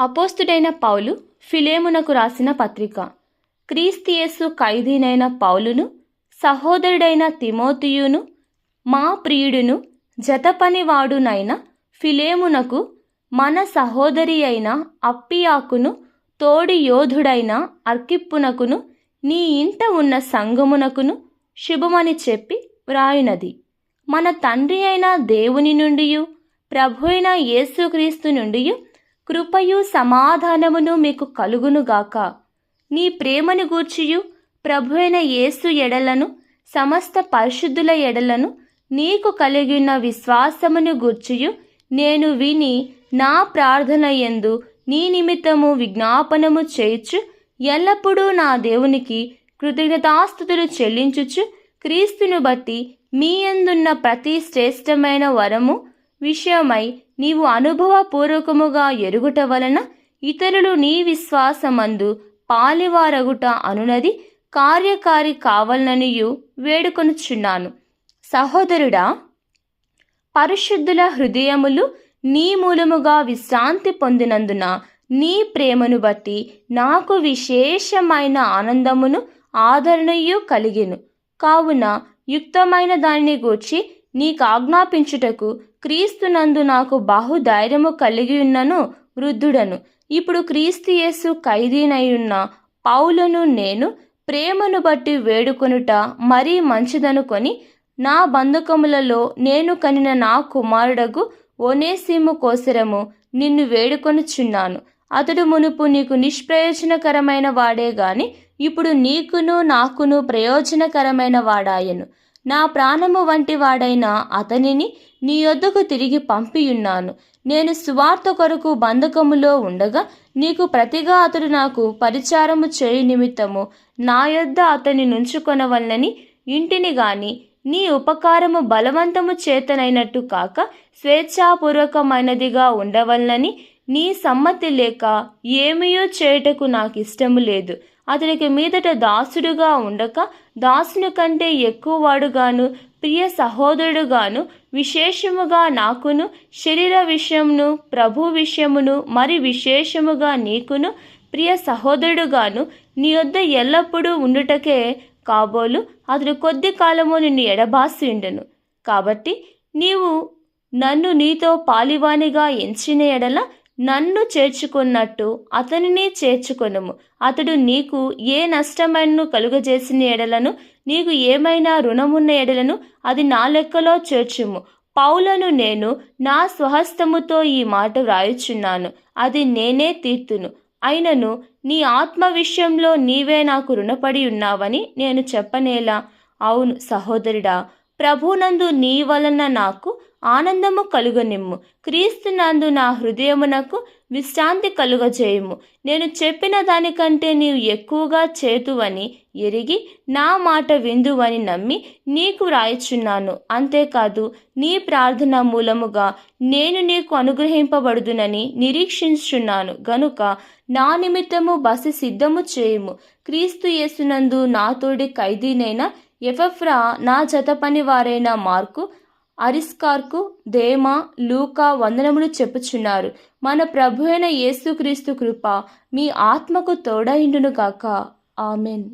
అపోస్తుడైన పౌలు ఫిలేమునకు రాసిన పత్రిక. క్రీస్తియస్సు ఖైదీనైన పౌలును సహోదరుడైన తిమోతియును మా ప్రియుడును జతపనివాడునైన ఫిలేమునకు మన సహోదరి అయిన అప్పియాకును తోడి యోధుడైన అర్కిప్పునకును నీ ఇంట ఉన్న సంగమునకును శుభమని చెప్పి వ్రాయునది. మన తండ్రి అయిన దేవుని నుండియు ప్రభు అయిన యేసుక్రీస్తు నుండియు కృపయు సమాధానమును మీకు కలుగునుగాక నీ ప్రేమను గూర్చియు ప్రభు అయిన యేసు ఎడలను సమస్త పరిశుద్ధుల ఎడలను నీకు కలిగిన విశ్వాసమును గూర్చియు నేను విని నా ప్రార్థన యందు నీ నిమిత్తము విజ్ఞాపనము చేయొచ్చు ఎల్లప్పుడూ నా దేవునికి కృతజ్ఞతాస్థుతులు చెల్లించుచు క్రీస్తును బట్టి మీ అందున్న ప్రతి శ్రేష్టమైన వరము విషయమై నీవు అనుభవపూర్వకముగా ఎరుగుట వలన ఇతరులు నీ విశ్వాసమందు పాలివారగుట అనునది కార్యకారి కావాలననియు వేడుకొనుచున్నాను. సహోదరుడా పరిశుద్ధుల హృదయములు నీ మూలముగా విశ్రాంతి పొందినందున నీ ప్రేమను బట్టి నాకు విశేషమైన ఆనందమును ఆదరణయు కలిగెను. కావున యుక్తమైన దానిని గూర్చి నీకు ఆజ్ఞాపించుటకు క్రీస్తునందు నాకు బాహుధైర్యము కలిగి ఉన్నను వృద్ధుడను. ఇప్పుడు క్రీస్తు యేసు ఖైదీనయున్న పౌలను నేను ప్రేమను బట్టి వేడుకొనుట మరీ మంచిదనుకొని నా బంధకములలో నేను కనిన నా కుమారుడగు ఒనేసిము కోసరము నిన్ను వేడుకొనుచున్నాను. అతడు మునుపు నీకు నిష్ప్రయోజనకరమైన వాడే గాని ఇప్పుడు నీకును నాకును ప్రయోజనకరమైన వాడాయను. నా ప్రాణము వంటి వాడైన అతనిని నీ యొద్దకు తిరిగి పంపియున్నాను. నేను సువార్త కొరకు బంధకములో ఉండగా నీకు ప్రతిగా అతడు నాకు పరిచారము చేయు నిమిత్తము నా యొద్ద అతని నుంచుకొనవలనని ఇంటిని గాని నీ ఉపకారము బలవంతము చేతనైనట్టు కాక స్వేచ్ఛాపూర్వకమైనదిగా ఉండవలనని నీ సమ్మతి లేక ఏమయో చేయుటకు నాకు ఇష్టము లేదు. అతనికి మీదట దాసుడుగా ఉండక దాసుని కంటే ఎక్కువ వాడుగాను ప్రియ సహోదరుడుగాను విశేషముగా నాకును శరీర విషయమును ప్రభు విషయమును మరి విశేషముగా నీకును ప్రియ సహోదరుడుగాను నీ వద్ద ఎల్లప్పుడూ ఉండుటకే కాబోలు అతడు కొద్ది కాలము నిన్ను ఎడబాసి ఉండను. కాబట్టి నీవు నన్ను నీతో పాలివానిగా ఎంచిన ఎడల నన్ను చేర్చుకున్నట్టు అతనిని చేర్చుకొనుము. అతడు నీకు ఏ నష్టమైనను కలుగజేసిన ఎడలను నీకు ఏమైనా రుణమున్న ఎడలను అది నా లెక్కలో చేర్చుము. పౌలను నేను నా స్వహస్తముతో ఈ మాట వ్రాయుచున్నాను. అది నేనే తీర్తును. అయినను నీ ఆత్మ విషయంలో నీవే నాకు రుణపడి ఉన్నావని నేను చెప్పనేలా? అవును సహోదరుడా ప్రభునందు నీ వలన నాకు ఆనందము కలుగనిమ్ము. క్రీస్తునందు నా హృదయమునకు విశ్రాంతి కలుగజేయము. నేను చెప్పిన దానికంటే నీవు ఎక్కువగా చేతువని ఎరిగి నా మాట విందువని నమ్మి నీకు వ్రాయిచున్నాను అంతేకాదు నీ ప్రార్థన మూలముగా నేను నీకు అనుగ్రహింపబడుదునని నిరీక్షించుచున్నాను. గనుక నా నిమిత్తము బస సిద్ధము చేయము. క్రీస్తు యేసునందు నాతోడి ఖైదీనైన ఎఫెఫ్రా నా జత పని వారైన మార్కు అరిస్కార్కు దేమా లూకా వందనములు చెప్పుచున్నారు. మన ప్రభు అయిన యేసుక్రీస్తు కృప మీ ఆత్మకు తోడైండునుగాక. ఆమెన్.